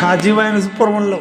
हा जीवायनं सुपर म्हणलं